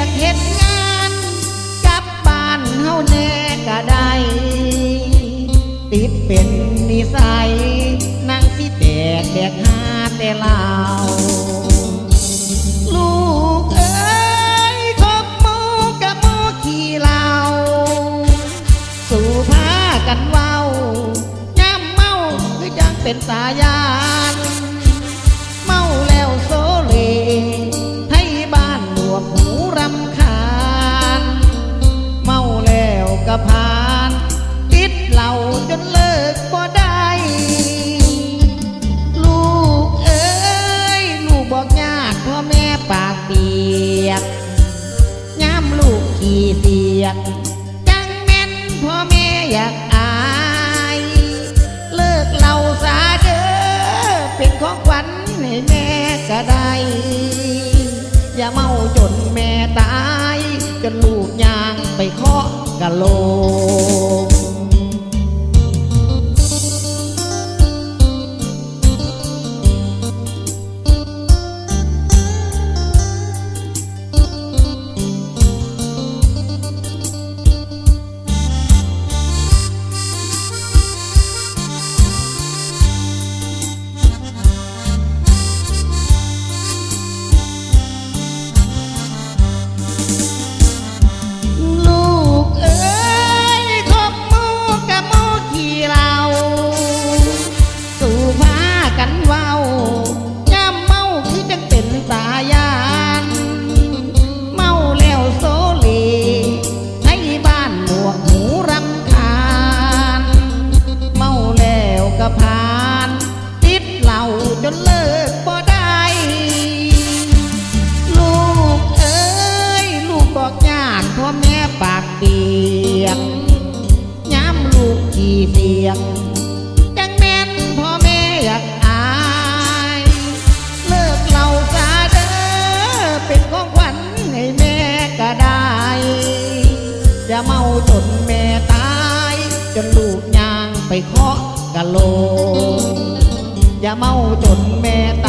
อกเห็ดงานกับบ้านเฮาแน่ก็ได้ ติดเป็นนิสัยนั่งสิแตกแดกหาแต่ล่าลูกเอ้ยคบหมูกับหมูขี้เหล่าสู่พากันเว้าย่ำเมาคือยังเป็นตายา ก็พานติดเหล่าจนเลิกบ่ได้ ลูกเอ้ย ลูกบอกยากพ่อแม่ปากเปียกย้ำลูกขี่เสียก จังแม่นพ่อแม่อยากอาย เลิกเหล่าสาเด้อเป็นของขวัญให้แม่ก็ได้ อย่าเมาจนแม่ตาย โหล เปียกย้ำลูกขี่เสียงจังแม่นพ่อแม่อยากอาย เลิกเหล่าซาเด้อเป็นของขวัญให้แม่ก็ได้อย่าเมาจนแม่ตาย จนลูกยางไปเคาะกะโหลอย่าเมาจนแม่ต